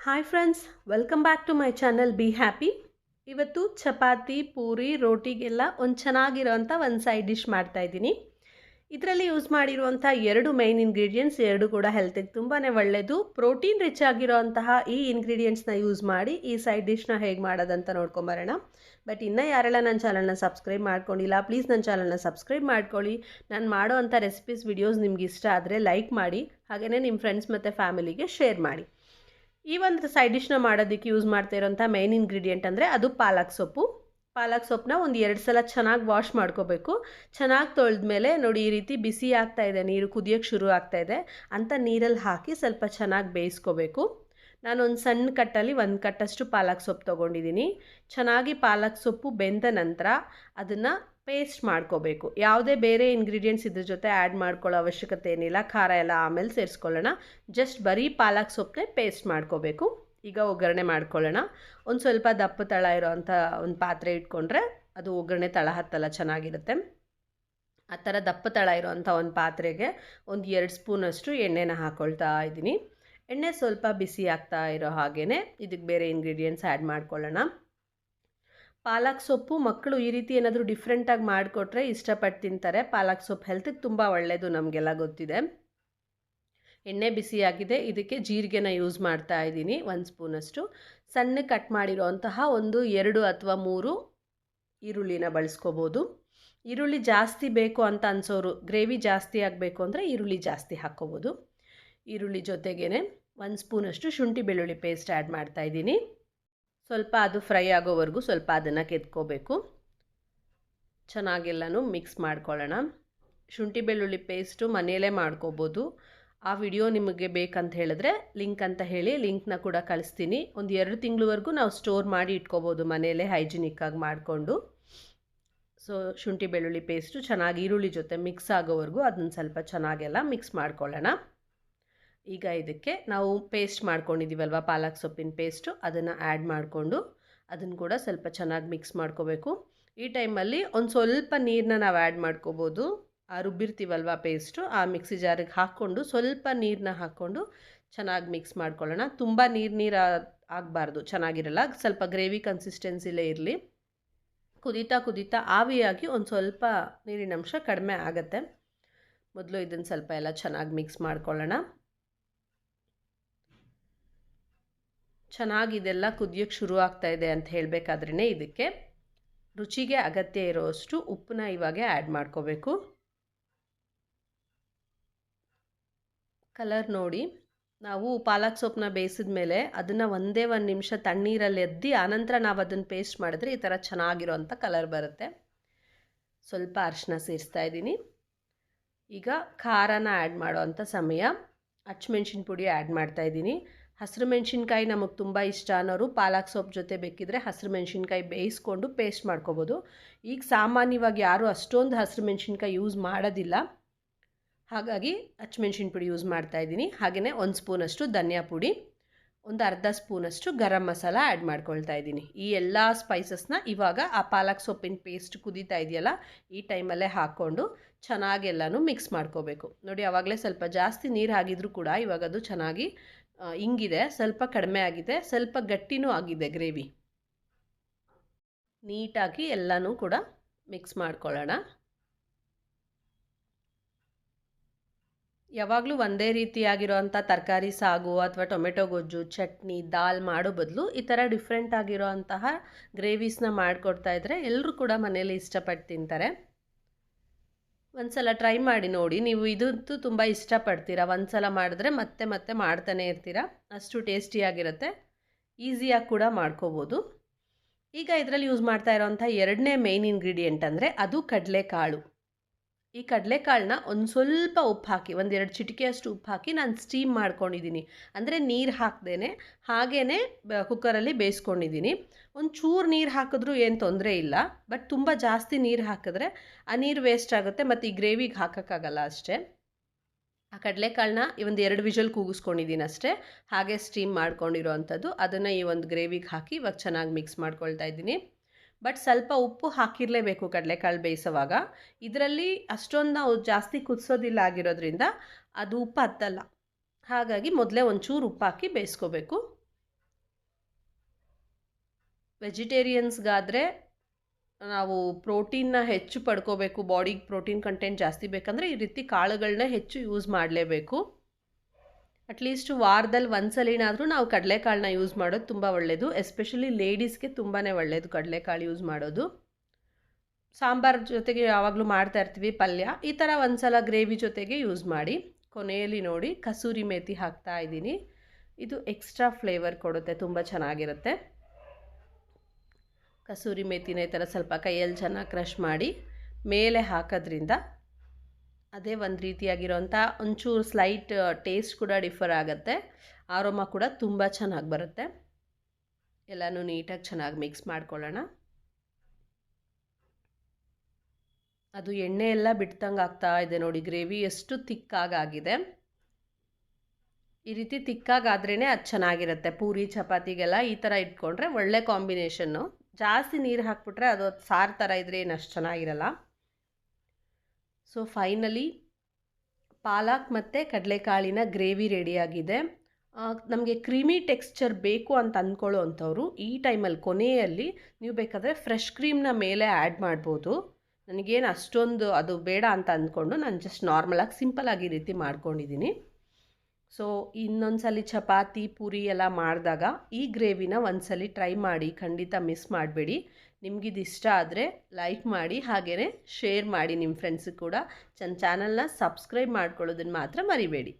Hi friends welcome back to my channel be happy ಇವತ್ತು ಚಪಾತಿ, ಪೂರಿ, ರೋಟಿಗೆಲ್ಲ ಒಂದು ಚೆನ್ನಾಗಿರೋಂಥ ಒಂದು ಸೈಡ್ ಡಿಶ್ ಮಾಡ್ತಾಯಿದ್ದೀನಿ ಇದರಲ್ಲಿ ಯೂಸ್ ಮಾಡಿರುವಂಥ ಎರಡು ಮೈನ್ ಇಂಗ್ರೀಡಿಯೆಂಟ್ಸ್ ಎರಡು ಕೂಡ ಹೆಲ್ತಿಗೆ ತುಂಬಾ ಒಳ್ಳೆಯದು ಪ್ರೋಟೀನ್ ರಿಚ್ ಆಗಿರೋಂತಹ ಈ ಇಂಗ್ರೀಡಿಯೆಂಟ್ಸ್ನ ಯೂಸ್ ಮಾಡಿ ಈ ಸೈಡ್ ಡಿಶ್ನ ಹೇಗೆ ಮಾಡೋದಂತ ನೋಡ್ಕೊಂಬರೋಣ. ಬಟ್ ಇನ್ನೂ ಯಾರೆಲ್ಲ ನನ್ನ ಚಾನಲ್ನ ಸಬ್ಸ್ಕ್ರೈಬ್ ಮಾಡ್ಕೊಂಡಿಲ್ಲ ಪ್ಲೀಸ್ ನನ್ನ ಚಾನಲ್ನ ಸಬ್ಸ್ಕ್ರೈಬ್ ಮಾಡ್ಕೊಳ್ಳಿ. ನಾನು ಮಾಡೋ ಅಂಥ ರೆಸಿಪೀಸ್ ವಿಡಿಯೋಸ್ ನಿಮ್ಗೆ ಇಷ್ಟ ಆದರೆ ಲೈಕ್ ಮಾಡಿ ಹಾಗೆಯೇ ನಿಮ್ಮ ಫ್ರೆಂಡ್ಸ್ ಮತ್ತು ಫ್ಯಾಮಿಲಿಗೆ ಶೇರ್ ಮಾಡಿ. ಈ ಒಂದು ಸೈಡ್ ಡಿಶ್ನ ಮಾಡೋದಕ್ಕೆ ಯೂಸ್ ಮಾಡ್ತಾ ಇರೋಂಥ ಮೇನ್ ಇಂಗ್ರೀಡಿಯೆಂಟ್ ಅಂದರೆ ಅದು ಪಾಲಕ್ ಸೊಪ್ಪು. ಪಾಲಕ್ ಸೊಪ್ಪನ್ನ ಒಂದು ಎರಡು ಸಲ ಚೆನ್ನಾಗಿ ವಾಶ್ ಮಾಡ್ಕೋಬೇಕು. ಚೆನ್ನಾಗಿ ತೊಳೆದ ಮೇಲೆ ನೋಡಿ ಈ ರೀತಿ ಬಿಸಿ ಆಗ್ತಾ ಇದೆ, ನೀರು ಕುದಿಯೋಕ್ಕೆ ಶುರು ಆಗ್ತಾ ಇದೆ. ಅಂತ ನೀರಲ್ಲಿ ಹಾಕಿ ಸ್ವಲ್ಪ ಚೆನ್ನಾಗಿ ಬೇಯಿಸ್ಕೋಬೇಕು. ನಾನೊಂದು ಸಣ್ಣ ಕಟ್ಟಲ್ಲಿ ಒಂದು ಕಟ್ಟಷ್ಟು ಪಾಲಕ್ ಸೊಪ್ಪು ತೊಗೊಂಡಿದ್ದೀನಿ ಚೆನ್ನಾಗಿ ಪಾಲಕ್ ಸೊಪ್ಪು ಬೆಂದ ನಂತರ ಅದನ್ನು ಪೇಸ್ಟ್ ಮಾಡ್ಕೋಬೇಕು. ಯಾವುದೇ ಬೇರೆ ಇಂಗ್ರೀಡಿಯೆಂಟ್ಸ್ ಇದ್ರ ಜೊತೆ ಆ್ಯಡ್ ಮಾಡ್ಕೊಳ್ಳೋ ಅವಶ್ಯಕತೆ ಏನಿಲ್ಲ. ಖಾರ ಎಲ್ಲ ಆಮೇಲೆ ಸೇರಿಸ್ಕೊಳ್ಳೋಣ. ಜಸ್ಟ್ ಬರೀ ಪಾಲಕ್ ಸೊಪ್ಪನ್ನೇ ಪೇಸ್ಟ್ ಮಾಡ್ಕೋಬೇಕು. ಈಗ ಒಗ್ಗರಣೆ ಮಾಡ್ಕೊಳ್ಳೋಣ. ಒಂದು ಸ್ವಲ್ಪ ದಪ್ಪ ತಳ ಇರೋವಂಥ ಒಂದು ಪಾತ್ರೆ ಇಟ್ಕೊಂಡ್ರೆ ಅದು ಒಗ್ಗರಣೆ ತಳ ಹತ್ತಲ್ಲ, ಚೆನ್ನಾಗಿರುತ್ತೆ. ಆ ಥರ ದಪ್ಪ ತಳ ಇರೋವಂಥ ಒಂದು ಪಾತ್ರೆಗೆ ಒಂದು ಎರಡು ಸ್ಪೂನಷ್ಟು ಎಣ್ಣೆನ ಹಾಕ್ಕೊಳ್ತಾ ಇದ್ದೀನಿ ಎಣ್ಣೆ ಸ್ವಲ್ಪ ಬಿಸಿ ಆಗ್ತಾ ಇರೋ ಹಾಗೇ ಇದಕ್ಕೆ ಬೇರೆ ಇಂಗ್ರೀಡಿಯೆಂಟ್ಸ್ ಆ್ಯಡ್ ಮಾಡ್ಕೊಳ್ಳೋಣ. ಪಾಲಕ್ ಸೊಪ್ಪು ಮಕ್ಕಳು ಈ ರೀತಿ ಏನಾದರೂ ಡಿಫ್ರೆಂಟಾಗಿ ಮಾಡಿಕೊಟ್ರೆ ಇಷ್ಟಪಟ್ಟು ತಿಂತಾರೆ. ಪಾಲಕ್ ಸೊಪ್ಪು ಹೆಲ್ತಿಗೆ ತುಂಬ ಒಳ್ಳೆಯದು ನಮಗೆಲ್ಲ ಗೊತ್ತಿದೆ. ಎಣ್ಣೆ ಬಿಸಿಯಾಗಿದೆ ಇದಕ್ಕೆ ಜೀರಿಗೆನ ಯೂಸ್ ಮಾಡ್ತಾ ಇದ್ದೀನಿ ಒಂದು ಸ್ಪೂನಷ್ಟು. ಸಣ್ಣ ಕಟ್ ಮಾಡಿರೋಂತಹ ಒಂದು ಎರಡು ಅಥವಾ ಮೂರು ಈರುಳ್ಳಿನ ಬಳಸ್ಕೋಬೋದು. ಈರುಳ್ಳಿ ಜಾಸ್ತಿ ಬೇಕು ಅಂತ ಅನ್ಸೋರು, ಗ್ರೇವಿ ಜಾಸ್ತಿ ಆಗಬೇಕು ಅಂದರೆ ಈರುಳ್ಳಿ ಜಾಸ್ತಿ ಹಾಕ್ಕೋಬೋದು. ಈರುಳ್ಳಿ ಜೊತೆಗೇ ಒಂದು ಸ್ಪೂನಷ್ಟು ಶುಂಠಿ ಬೆಳ್ಳುಳ್ಳಿ ಪೇಸ್ಟ್ ಆ್ಯಡ್ ಮಾಡ್ತಾ ಇದ್ದೀನಿ. ಸ್ವಲ್ಪ ಅದು ಫ್ರೈ ಆಗೋವರೆಗೂ ಸ್ವಲ್ಪ ಅದನ್ನು ಕೆತ್ಕೋಬೇಕು. ಚೆನ್ನಾಗೆಲ್ಲನೂ ಮಿಕ್ಸ್ ಮಾಡ್ಕೊಳ್ಳೋಣ. ಶುಂಠಿ ಬೆಳ್ಳುಳ್ಳಿ ಪೇಸ್ಟು ಮನೆಯಲ್ಲೇ ಮಾಡ್ಕೋಬೋದು. ಆ ವಿಡಿಯೋ ನಿಮಗೆ ಬೇಕಂತ ಹೇಳಿದ್ರೆ ಲಿಂಕ್ ಅಂತ ಹೇಳಿ ಲಿಂಕ್ನ ಕೂಡ ಕಳಿಸ್ತೀನಿ. ಒಂದು ಎರಡು ತಿಂಗಳವರೆಗೂ ನಾವು ಸ್ಟೋರ್ ಮಾಡಿ ಇಟ್ಕೋಬೋದು ಮನೆಯಲ್ಲೇ ಹೈಜಿನಿಕ್ಕಾಗಿ ಮಾಡಿಕೊಂಡು. ಸೊ ಶುಂಠಿ ಬೆಳ್ಳುಳ್ಳಿ ಪೇಸ್ಟು ಚೆನ್ನಾಗಿ ಈರುಳ್ಳಿ ಜೊತೆ ಮಿಕ್ಸ್ ಆಗೋವರೆಗೂ ಅದನ್ನು ಸ್ವಲ್ಪ ಚೆನ್ನಾಗೆಲ್ಲ ಮಿಕ್ಸ್ ಮಾಡ್ಕೊಳ್ಳೋಣ. ಈಗ ಇದಕ್ಕೆ ನಾವು ಪೇಸ್ಟ್ ಮಾಡ್ಕೊಂಡಿದ್ದೀವಲ್ವ ಪಾಲಕ್ ಸೊಪ್ಪಿನ ಪೇಸ್ಟು ಅದನ್ನು ಆ್ಯಡ್ ಮಾಡಿಕೊಂಡು ಅದನ್ನು ಕೂಡ ಸ್ವಲ್ಪ ಚೆನ್ನಾಗಿ ಮಿಕ್ಸ್ ಮಾಡ್ಕೋಬೇಕು. ಈ ಟೈಮಲ್ಲಿ ಒಂದು ಸ್ವಲ್ಪ ನೀರನ್ನ ನಾವು ಆ್ಯಡ್ ಮಾಡ್ಕೋಬೋದು. ಆ ರುಬ್ಬಿರ್ತೀವಲ್ವ ಪೇಸ್ಟು ಆ ಮಿಕ್ಸಿ ಜಾರಿಗೆ ಹಾಕ್ಕೊಂಡು ಸ್ವಲ್ಪ ನೀರನ್ನ ಹಾಕ್ಕೊಂಡು ಚೆನ್ನಾಗಿ ಮಿಕ್ಸ್ ಮಾಡ್ಕೊಳ್ಳೋಣ. ತುಂಬ ನೀರು ನೀರು ಆಗಬಾರ್ದು. ಚೆನ್ನಾಗಿರಲ್ಲ. ಸ್ವಲ್ಪ ಗ್ರೇವಿ ಕನ್ಸಿಸ್ಟೆನ್ಸಿಲೇ ಇರಲಿ. ಕುದೀತಾ ಕುದೀತಾ ಆವಿಯಾಗಿ ಒಂದು ಸ್ವಲ್ಪ ನೀರಿನ ಅಂಶ ಕಡಿಮೆ ಆಗುತ್ತೆ. ಮೊದಲು ಇದನ್ನು ಸ್ವಲ್ಪ ಎಲ್ಲ ಚೆನ್ನಾಗಿ ಮಿಕ್ಸ್ ಮಾಡ್ಕೊಳ್ಳೋಣ. ಚೆನ್ನಾಗಿ ಇದೆಲ್ಲ ಕುದಿಯೋಕ್ಕೆ ಶುರು ಆಗ್ತಾ ಇದೆ ಅಂತ ಹೇಳಬೇಕಾದ್ರೇ ಇದಕ್ಕೆ ರುಚಿಗೆ ಅಗತ್ಯ ಇರೋಷ್ಟು ಉಪ್ಪನ್ನ ಇವಾಗೆ ಆ್ಯಡ್ ಮಾಡ್ಕೋಬೇಕು. ಕಲರ್ ನೋಡಿ, ನಾವು ಪಾಲಕ್ ಸೊಪ್ಪನ್ನ ಬೇಯಿಸಿದ ಮೇಲೆ ಅದನ್ನು ಒಂದೇ ಒಂದು ನಿಮಿಷ ತಣ್ಣೀರಲ್ಲಿ ಎದ್ದಿ ಆನಂತರ ನಾವು ಅದನ್ನು ಪೇಸ್ಟ್ ಮಾಡಿದ್ರೆ ಈ ಥರ ಚೆನ್ನಾಗಿರೋಂಥ ಕಲರ್ ಬರುತ್ತೆ. ಸ್ವಲ್ಪ ಅರಿಶಿನ ಸೇರಿಸ್ತಾ ಇದ್ದೀನಿ. ಈಗ ಖಾರನ ಆ್ಯಡ್ ಮಾಡೋವಂಥ ಸಮಯ. ಅಚ್ಚಮೆಣ್ಸಿನ ಪುಡಿ ಆ್ಯಡ್ ಮಾಡ್ತಾ ಇದ್ದೀನಿ. ಹಸಿರು ಮೆಣಸಿನ್ಕಾಯಿ ನಮಗೆ ತುಂಬ ಇಷ್ಟ ಅನ್ನೋರು ಪಾಲಕ್ ಸೊಪ್ಪು ಜೊತೆ ಬೇಕಿದ್ರೆ ಹಸಿರು ಮೆಣಸಿನ್ಕಾಯಿ ಬೇಯಿಸ್ಕೊಂಡು ಪೇಸ್ಟ್ ಮಾಡ್ಕೋಬೋದು. ಈಗ ಸಾಮಾನ್ಯವಾಗಿ ಯಾರೂ ಅಷ್ಟೊಂದು ಹಸಿರು ಮೆಣಸಿನ್ಕಾಯಿ ಯೂಸ್ ಮಾಡೋದಿಲ್ಲ. ಹಾಗಾಗಿ ಹಚ್ಚಮೆಣ್ಸಿನ ಪುಡಿ ಯೂಸ್ ಮಾಡ್ತಾ ಇದ್ದೀನಿ. ಹಾಗೆಯೇ ಒಂದು ಸ್ಪೂನಷ್ಟು ಧನಿಯಾ ಪುಡಿ, ಒಂದು ಅರ್ಧ ಸ್ಪೂನಷ್ಟು ಗರಂ ಮಸಾಲ ಆ್ಯಡ್ ಮಾಡ್ಕೊಳ್ತಾ ಇದ್ದೀನಿ. ಈ ಎಲ್ಲ ಸ್ಪೈಸಸ್ನ ಇವಾಗ ಆ ಪಾಲಕ್ ಸೊಪ್ಪಿನ ಪೇಸ್ಟ್ ಕುದೀತಾ ಇದೆಯಲ್ಲ, ಈ ಟೈಮಲ್ಲೇ ಹಾಕ್ಕೊಂಡು ಚೆನ್ನಾಗೆಲ್ಲನೂ ಮಿಕ್ಸ್ ಮಾಡ್ಕೋಬೇಕು. ನೋಡಿ ಆವಾಗಲೇ ಸ್ವಲ್ಪ ಜಾಸ್ತಿ ನೀರು ಹಾಕಿದ್ರೂ ಕೂಡ ಇವಾಗ ಅದು ಚೆನ್ನಾಗಿ ಹಿಂಗಿದೆ ಸ್ವಲ್ಪ ಕಡಿಮೆ ಆಗಿದೆ, ಸ್ವಲ್ಪ ಗಟ್ಟಿನೂ ಆಗಿದೆ ಗ್ರೇವಿ. ನೀಟಾಗಿ ಎಲ್ಲನೂ ಕೂಡ ಮಿಕ್ಸ್ ಮಾಡ್ಕೊಳ್ಳೋಣ. ಯಾವಾಗಲೂ ಒಂದೇ ರೀತಿಯಾಗಿರೋವಂಥ ತರಕಾರಿ, ಸಾಗು ಅಥವಾ ಟೊಮೆಟೊ ಗೊಜ್ಜು, ಚಟ್ನಿ, ದಾಲ್ ಮಾಡೋ ಬದಲು ಈ ಥರ ಡಿಫ್ರೆಂಟ್ ಆಗಿರೋ ಅಂತಹ ಗ್ರೇವೀಸ್ನ ಮಾಡಿಕೊಡ್ತಾ ಇದ್ದರೆ ಎಲ್ಲರೂ ಕೂಡ ಮನೇಲಿ ಇಷ್ಟಪಟ್ಟು ತಿಂತಾರೆ. ಒಂದು ಸಲ ಟ್ರೈ ಮಾಡಿ ನೋಡಿ. ನೀವು ಇದಂತೂ ತುಂಬ ಇಷ್ಟಪಡ್ತೀರಾ? ಒಂದು ಸಲ ಮಾಡಿದ್ರೆ ಮತ್ತೆ ಮತ್ತೆ ಮಾಡ್ತಾನೆ ಇರ್ತೀರಾ? ಅಷ್ಟು ಟೇಸ್ಟಿಯಾಗಿರುತ್ತೆ ಈಸಿಯಾಗಿ ಕೂಡ ಮಾಡ್ಕೋಬೋದು. ಈಗ ಇದರಲ್ಲಿ ಯೂಸ್ ಮಾಡ್ತಾ ಇರೋವಂಥ ಎರಡನೇ ಮೇಯ್ನ್ ಇಂಗ್ರೀಡಿಯೆಂಟ್ ಅಂದರೆ ಅದು ಕಡಲೆಕಾಳು. ಈ ಕಡಲೆಕಾಳನ್ನ ಒಂದು ಸ್ವಲ್ಪ ಉಪ್ಪು ಹಾಕಿ ಒಂದೆರಡು ಚಿಟಿಕೆಯಷ್ಟು ಉಪ್ಪು ಹಾಕಿ ನಾನು ಸ್ಟೀಮ್ ಮಾಡ್ಕೊಂಡಿದ್ದೀನಿ ಅಂದರೆ ನೀರು ಹಾಕ್ದೇ ಹಾಗೇ ಕುಕ್ಕರಲ್ಲಿ ಬೇಯಿಸ್ಕೊಂಡಿದ್ದೀನಿ ಒಂದು ಚೂರು ನೀರು ಹಾಕಿದ್ರೂ ಏನು ತೊಂದರೆ ಇಲ್ಲ ಬಟ್ ತುಂಬ ಜಾಸ್ತಿ ನೀರು ಹಾಕಿದ್ರೆ ಆ ನೀರು ವೇಸ್ಟ್ ಆಗುತ್ತೆ ಮತ್ತು ಈ ಗ್ರೇವಿಗೆ ಹಾಕೋಕ್ಕಾಗಲ್ಲ ಅಷ್ಟೇ. ಆ ಕಡಲೆಕಾಳನ್ನ ಈ ಒಂದು ಎರಡು ವಿಷಲ್ ಕೂಗಿಸ್ಕೊಂಡಿದ್ದೀನಿ ಅಷ್ಟೇ. ಹಾಗೆ ಸ್ಟೀಮ್ ಮಾಡ್ಕೊಂಡಿರೋ ಅಂಥದ್ದು. ಅದನ್ನು ಈ ಒಂದು ಗ್ರೇವಿಗೆ ಹಾಕಿ ಇವಾಗ ಚೆನ್ನಾಗಿ ಮಿಕ್ಸ್ ಮಾಡ್ಕೊಳ್ತಾ ಇದ್ದೀನಿ. ಬಟ್ ಸ್ವಲ್ಪ ಉಪ್ಪು ಹಾಕಿರಲೇಬೇಕು ಕಡಲೆಕಾಳು ಬೇಯಿಸುವಾಗ. ಇದರಲ್ಲಿ ಅಷ್ಟೊಂದು ನಾವು ಜಾಸ್ತಿ ಕುದಿಸೋದಿಲ್ಲ ಆಗಿರೋದ್ರಿಂದ ಅದು ಉಪ್ಪು ಹತ್ತಲ್ಲ. ಹಾಗಾಗಿ ಮೊದಲೇ ಒಂಚೂರು ಉಪ್ಪು ಹಾಕಿ ಬೇಯಿಸ್ಕೋಬೇಕು. ವೆಜಿಟೇರಿಯನ್ಸ್ಗಾದರೆ ನಾವು ಪ್ರೋಟೀನ್ನ ಹೆಚ್ಚು ಪಡ್ಕೋಬೇಕು. ಬಾಡಿಗೆ ಪ್ರೋಟೀನ್ ಕಂಟೆಂಟ್ ಜಾಸ್ತಿ ಬೇಕಂದರೆ ಈ ರೀತಿ ಕಾಳುಗಳನ್ನ ಹೆಚ್ಚು ಯೂಸ್ ಮಾಡಲೇಬೇಕು. ಅಟ್ಲೀಸ್ಟ್ ವಾರದಲ್ಲಿ ಒಂದ್ಸಲಿನಾದರೂ ನಾವು ಕಡಲೆಕಾಳನ್ನ ಯೂಸ್ ಮಾಡೋದು ತುಂಬ ಒಳ್ಳೆಯದು ಎಸ್ಪೆಷಲಿ ಲೇಡೀಸ್ಗೆ ತುಂಬಾ ಒಳ್ಳೆಯದು ಕಡಲೆಕಾಳು ಯೂಸ್ ಮಾಡೋದು. ಸಾಂಬಾರು ಜೊತೆಗೆ ಯಾವಾಗಲೂ ಮಾಡ್ತಾ ಇರ್ತೀವಿ ಪಲ್ಯ. ಈ ಥರ ಒಂದು ಸಲ ಗ್ರೇವಿ ಜೊತೆಗೆ ಯೂಸ್ ಮಾಡಿ. ಕೊನೆಯಲ್ಲಿ ನೋಡಿ ಕಸೂರಿ ಮೇಥಿ ಹಾಕ್ತಾ ಇದ್ದೀನಿ. ಇದು ಎಕ್ಸ್ಟ್ರಾ ಫ್ಲೇವರ್ ಕೊಡುತ್ತೆ, ತುಂಬ ಚೆನ್ನಾಗಿರುತ್ತೆ. ಕಸೂರಿ ಮೇಥಿನ ಈ ಥರ ಸ್ವಲ್ಪ ಕೈಯಲ್ಲಿ ಚೆನ್ನಾಗಿ ಕ್ರಷ್ ಮಾಡಿ, ಮೇಲೆ ಹಾಕೋದ್ರಿಂದ ಅದೇ ಒಂದು ರೀತಿಯಾಗಿರೋಂಥ ಒಂಚೂರು ಸ್ಲೈಟ್ ಟೇಸ್ಟ್ ಕೂಡ ಡಿಫರ್ ಆಗುತ್ತೆ. ಆರೋಮ ಕೂಡ ತುಂಬ ಚೆನ್ನಾಗಿ ಬರುತ್ತೆ. ಎಲ್ಲನೂ ನೀಟಾಗಿ ಚೆನ್ನಾಗಿ ಮಿಕ್ಸ್ ಮಾಡ್ಕೊಳ್ಳೋಣ. ಅದು ಎಣ್ಣೆ ಎಲ್ಲ ಬಿಡ್ತಂಗೆ ಆಗ್ತಾ ಇದೆ ನೋಡಿ ಗ್ರೇವಿ ಎಷ್ಟು ತಿಕ್ಕಾಗಿದೆ ಈ ರೀತಿ ತಿಕ್ಕಾಗಾದ್ರೇ ಅದು ಚೆನ್ನಾಗಿರುತ್ತೆ. ಪೂರಿ, ಚಪಾತಿಗೆಲ್ಲ ಈ ಥರ ಇಟ್ಕೊಂಡ್ರೆ ಒಳ್ಳೆ ಕಾಂಬಿನೇಷನ್ನು ಜಾಸ್ತಿ ನೀರು ಹಾಕ್ಬಿಟ್ರೆ ಅದು ಸಾರು ಥರ ಇದ್ರೆ ಏನು ಅಷ್ಟು ಚೆನ್ನಾಗಿರಲ್ಲ. ಸೊ ಫೈನಲಿ ಪಾಲಕ್ ಮತ್ತು ಕಡಲೆಕಾಳಿನ ಗ್ರೇವಿ ರೆಡಿಯಾಗಿದೆ. ನಮಗೆ ಕ್ರೀಮಿ ಟೆಕ್ಸ್ಚರ್ ಬೇಕು ಅಂತ ಅಂದ್ಕೊಳ್ಳೋ ಅಂಥವ್ರು ಈ ಟೈಮಲ್ಲಿ ಕೊನೆಯಲ್ಲಿ ನೀವು ಬೇಕಾದರೆ ಫ್ರೆಶ್ ಕ್ರೀಮ್ನ ಮೇಲೆ ಆ್ಯಡ್ ಮಾಡ್ಬೋದು. ನನಗೇನು ಅಷ್ಟೊಂದು ಅದು ಬೇಡ ಅಂತ ಅಂದ್ಕೊಂಡು ನಾನು ಜಸ್ಟ್ ನಾರ್ಮಲಾಗಿ ಸಿಂಪಲಾಗಿ ಈ ರೀತಿ ಮಾಡ್ಕೊಂಡಿದ್ದೀನಿ. ಸೊ ಇನ್ನೊಂದು ಸಲ ಚಪಾತಿ, ಪೂರಿ ಎಲ್ಲ ಮಾಡಿದಾಗ ಈ ಗ್ರೇವಿನ ಒಂದ್ಸಲಿ ಟ್ರೈ ಮಾಡಿ ಖಂಡಿತ ಮಿಸ್ ಮಾಡಬೇಡಿ. ನಿಮಗಿದು ಇಷ್ಟ ಆದರೆ ಲೈಕ್ ಮಾಡಿ ಹಾಗೆಯೇ ಶೇರ್ ಮಾಡಿ ನಿಮ್ಮ ಫ್ರೆಂಡ್ಸಿಗೆ ಕೂಡ. ನನ್ನ ಚಾನಲ್ನ ಸಬ್ಸ್ಕ್ರೈಬ್ ಮಾಡ್ಕೊಳ್ಳೋದನ್ನು ಮಾತ್ರ ಮರಿಬೇಡಿ.